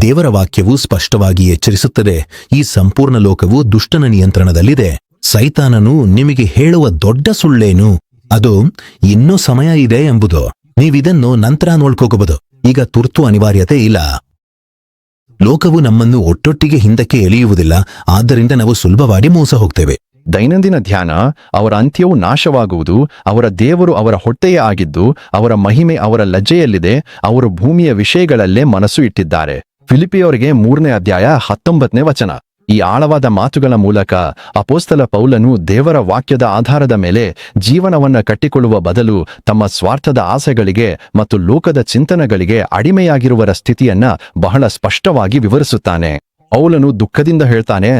ದೇವರ ವಾಕ್ಯವು ಸ್ಪಷ್ಟವಾಗಿ ಎಚ್ಚರಿಸುತ್ತದೆ. ಈ ಸಂಪೂರ್ಣ ಲೋಕವು ದುಷ್ಟನ ನಿಯಂತ್ರಣದಲ್ಲಿದೆ. ಸೈತಾನನು ನಿಮಗೆ ಹೇಳುವ ದೊಡ್ಡ ಸುಳ್ಳೇನು? ಅದು ಇನ್ನೂ ಸಮಯ ಇದೆ ಎಂಬುದು. ನೀವಿದನ್ನು ನಂತರ ನೋಡ್ಕೋಬಹುದು. ಈಗ ತುರ್ತು ಅನಿವಾರ್ಯತೆ ಇಲ್ಲ. ಲೋಕವು ನಮ್ಮನ್ನು ಒಟ್ಟೊಟ್ಟಿಗೆ ಹಿಂದಕ್ಕೆ ಎಳೆಯುವುದಿಲ್ಲ. ಆದ್ದರಿಂದ ನಾವು ಸುಲಭವಾಗಿ ಮೋಸ ಹೋಗ್ತೇವೆ. ದೈನಂದಿನ ಧ್ಯಾನ ಅವರ ಅಂತ್ಯವು ನಾಶವಾಗುವುದು. ಅವರ ದೇವರು ಅವರ ಹೊಟ್ಟೆಯೇ ಆಗಿದ್ದು, ಅವರ ಮಹಿಮೆ ಅವರ ಲಜ್ಜೆಯಲ್ಲಿದೆ. ಅವರು ಭೂಮಿಯ ವಿಷಯಗಳಲ್ಲೇ ಮನಸ್ಸು ಇಟ್ಟಿದ್ದಾರೆ. ಫಿಲಿಪಿಯವರಿಗೆ ಮೂರನೇ ಅಧ್ಯಾಯ ಹತ್ತೊಂಬತ್ತನೇ ವಚನ. ಈ ಆಳವಾದ ಮಾತುಗಳ ಮೂಲಕ ಅಪೋಸ್ತಲ ಪೌಲನು ದೇವರ ವಾಕ್ಯದ ಆಧಾರದ ಮೇಲೆ ಜೀವನವನ್ನ ಕಟ್ಟಿಕೊಳ್ಳುವ ಬದಲು ತಮ್ಮ ಸ್ವಾರ್ಥದ ಆಸೆಗಳಿಗೆ ಮತ್ತು ಲೋಕದ ಚಿಂತನೆಗಳಿಗೆ ಅಡಿಮೆಯಾಗಿರುವರ ಸ್ಥಿತಿಯನ್ನ ಬಹಳ ಸ್ಪಷ್ಟವಾಗಿ ವಿವರಿಸುತ್ತಾನೆ. ಪೌಲನು ದುಃಖದಿಂದ ಹೇಳ್ತಾನೆ,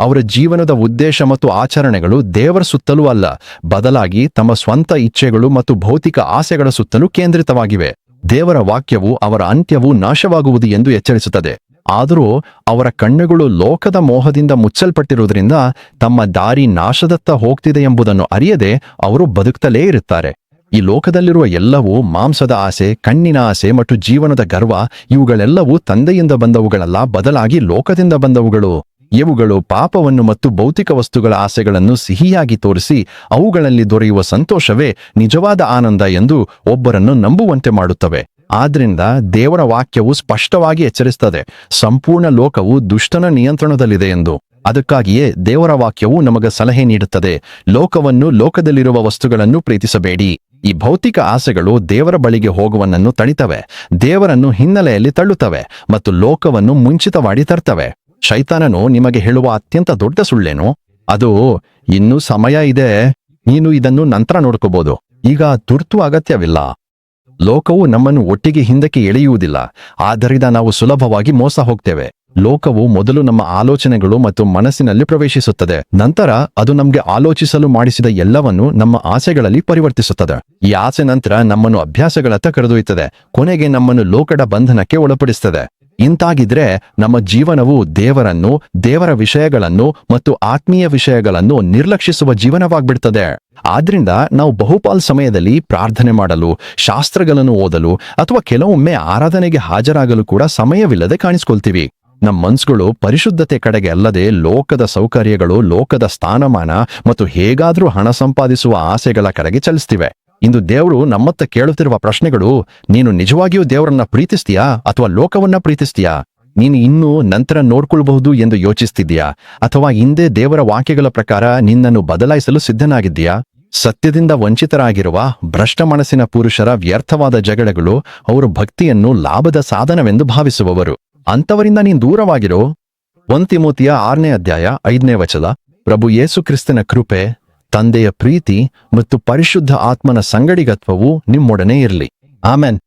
ಅವರ ಜೀವನದ ಉದ್ದೇಶ ಮತ್ತು ಆಚರಣೆಗಳು ದೇವರ ಸುತ್ತಲೂ ಅಲ್ಲ, ಬದಲಾಗಿ ತಮ್ಮ ಸ್ವಂತ ಇಚ್ಛೆಗಳು ಮತ್ತು ಭೌತಿಕ ಆಸೆಗಳ ಸುತ್ತಲೂ ಕೇಂದ್ರಿತವಾಗಿವೆ. ದೇವರ ವಾಕ್ಯವು ಅವರ ಅಂತ್ಯವು ನಾಶವಾಗುವುದು ಎಂದು ಎಚ್ಚರಿಸುತ್ತದೆ. ಆದರೂ ಅವರ ಕಣ್ಣುಗಳು ಲೋಕದ ಮೋಹದಿಂದ ಮುಚ್ಚಲ್ಪಟ್ಟಿರುವುದರಿಂದ ತಮ್ಮ ದಾರಿ ನಾಶದತ್ತ ಹೋಗ್ತಿದೆ ಎಂಬುದನ್ನು ಅರಿಯದೆ ಅವರು ಬದುಕ್ತಲೇ ಇರುತ್ತಾರೆ. ಈ ಲೋಕದಲ್ಲಿರುವ ಎಲ್ಲವೂ ಮಾಂಸದ ಆಸೆ, ಕಣ್ಣಿನ ಆಸೆ ಮತ್ತು ಜೀವನದ ಗರ್ವ ಇವುಗಳೆಲ್ಲವೂ ತಂದೆಯಿಂದ ಬಂದವುಗಳಲ್ಲ, ಬದಲಾಗಿ ಲೋಕದಿಂದ ಬಂದವುಗಳು. ಇವುಗಳು ಪಾಪವನ್ನು ಮತ್ತು ಭೌತಿಕ ವಸ್ತುಗಳ ಆಸೆಗಳನ್ನು ಸಿಹಿಯಾಗಿ ತೋರಿಸಿ ಅವುಗಳಲ್ಲಿ ದೊರೆಯುವ ಸಂತೋಷವೇ ನಿಜವಾದ ಆನಂದ ಎಂದು ಒಬ್ಬರನ್ನು ನಂಬುವಂತೆ ಮಾಡುತ್ತವೆ. ಆದ್ರಿಂದ ದೇವರ ವಾಕ್ಯವು ಸ್ಪಷ್ಟವಾಗಿ ಎಚ್ಚರಿಸುತ್ತದೆ. ಸಂಪೂರ್ಣ ಲೋಕವು ದುಷ್ಟನ ನಿಯಂತ್ರಣದಲ್ಲಿದೆ ಎಂದು. ಅದಕ್ಕಾಗಿಯೇ ದೇವರ ವಾಕ್ಯವು ನಮಗೆ ಸಲಹೆ ನೀಡುತ್ತದೆ. ಲೋಕವನ್ನು ಲೋಕದಲ್ಲಿರುವ ವಸ್ತುಗಳನ್ನು ಪ್ರೀತಿಸಬೇಡಿ. ಈ ಭೌತಿಕ ಆಸೆಗಳು ದೇವರ ಬಳಿಗೆ ಹೋಗುವನನ್ನು ತಣಿತವೆ. ದೇವರನ್ನು ಹಿನ್ನೆಲೆಯಲ್ಲಿ ತಳ್ಳುತ್ತವೆ ಮತ್ತು ಲೋಕವನ್ನು ಮುಂಚಿತವಾಗಿ ತರ್ತವೆ. ಶೈತಾನನು ನಿಮಗೆ ಹೇಳುವ ಅತ್ಯಂತ ದೊಡ್ಡ ಸುಳ್ಳೇನು? ಅದು ಇನ್ನೂ ಸಮಯ ಇದೆ. ನೀನು ಇದನ್ನು ನಂತರ ನೋಡ್ಕೋಬಹುದು ಈಗ ತುರ್ತು ಅಗತ್ಯವಿಲ್ಲ. ಲೋಕವು ನಮ್ಮನ್ನು ಒಟ್ಟಿಗೆ ಹಿಂದಕ್ಕೆ ಎಳೆಯುವುದಿಲ್ಲ. ಆದ್ದರಿಂದ ನಾವು ಸುಲಭವಾಗಿ ಮೋಸ ಹೋಗ್ತೇವೆ. ಲೋಕವು ಮೊದಲು ನಮ್ಮ ಆಲೋಚನೆಗಳು ಮತ್ತು ಮನಸ್ಸಿನಲ್ಲಿ ಪ್ರವೇಶಿಸುತ್ತದೆ. ನಂತರ ಅದು ನಮಗೆ ಆಲೋಚಿಸಲು ಮಾಡಿಸಿದ ಎಲ್ಲವನ್ನು ನಮ್ಮ ಆಸೆಗಳಲ್ಲಿ ಪರಿವರ್ತಿಸುತ್ತದೆ. ಈ ಆಸೆ ನಂತರ ನಮ್ಮನ್ನು ಅಭ್ಯಾಸಗಳತ್ತ ಕರೆದೊಯ್ಯುತ್ತದೆ. ಕೊನೆಗೆ ನಮ್ಮನ್ನು ಲೋಕದ ಬಂಧನಕ್ಕೆ ಒಳಪಡಿಸುತ್ತದೆ. ಇಂತಾಗಿದ್ರೆ ನಮ್ಮ ಜೀವನವು ದೇವರನ್ನು, ದೇವರ ವಿಷಯಗಳನ್ನು ಮತ್ತು ಆತ್ಮೀಯ ವಿಷಯಗಳನ್ನು ನಿರ್ಲಕ್ಷಿಸುವ ಜೀವನವಾಗ್ಬಿಡ್ತದೆ. ಆದ್ರಿಂದ ನಾವು ಬಹುಪಾಲ್ ಸಮಯದಲ್ಲಿ ಪ್ರಾರ್ಥನೆ ಮಾಡಲು, ಶಾಸ್ತ್ರಗಳನ್ನು ಓದಲು ಅಥವಾ ಕೆಲವೊಮ್ಮೆ ಆರಾಧನೆಗೆ ಹಾಜರಾಗಲು ಕೂಡ ಸಮಯವಿಲ್ಲದೆ ಕಾಣಿಸ್ಕೊಳ್ತೀವಿ. ನಮ್ಮ ಮನ್ಸುಗಳು ಪರಿಶುದ್ಧತೆ ಕಡೆಗೆ ಅಲ್ಲದೆ ಲೋಕದ ಸೌಕರ್ಯಗಳು, ಲೋಕದ ಸ್ಥಾನಮಾನ ಮತ್ತು ಹೇಗಾದರೂ ಹಣ ಸಂಪಾದಿಸುವ ಆಸೆಗಳ ಕಡೆಗೆ ಚಲಿಸ್ತಿವೆ. ಇಂದು ದೇವರು ನಮ್ಮತ್ತ ಕೇಳುತ್ತಿರುವ ಪ್ರಶ್ನೆಗಳು, ನೀನು ನಿಜವಾಗಿಯೂ ದೇವರನ್ನ ಪ್ರೀತಿಸ್ತೀಯಾ ಅಥವಾ ಲೋಕವನ್ನ ಪ್ರೀತಿಸ್ತೀಯಾ? ನೀನು ಇನ್ನೂ ನಂತರ ನೋಡ್ಕೊಳ್ಬಹುದು ಎಂದು ಯೋಚಿಸ್ತಿದ್ಯಾ ಅಥವಾ ಹಿಂದೆ ದೇವರ ವಾಕ್ಯಗಳ ಪ್ರಕಾರ ನಿನ್ನನ್ನು ಬದಲಾಯಿಸಲು ಸಿದ್ಧನಾಗಿದ್ದೀಯಾ? ಸತ್ಯದಿಂದ ವಂಚಿತರಾಗಿರುವ ಭ್ರಷ್ಟ ಮನಸ್ಸಿನ ಪುರುಷರ ವ್ಯರ್ಥವಾದ ಜಗಳಗಳು ಅವರು ಭಕ್ತಿಯನ್ನು ಲಾಭದ ಸಾಧನವೆಂದು ಭಾವಿಸುವವರು. ಅಂಥವರಿಂದ ನೀನು ದೂರವಾಗಿರೋ. ಒಂತಿಮೂತಿಯ ತಿಮೋತಿಯ ಆರನೇ ಅಧ್ಯಾಯ ಐದನೇ ವಚನ. ಪ್ರಭು ಯೇಸು ಕ್ರಿಸ್ತನ ಕೃಪೆ. ತಂದೆಯ ಪ್ರೀತಿ ಮತ್ತು ಪರಿಶುದ್ಧ ಆತ್ಮನ ಸಂಗಡಿಗತ್ವವು ನಿಮ್ಮೊಡನೆ ಇರಲಿ. ಆಮೆನ್.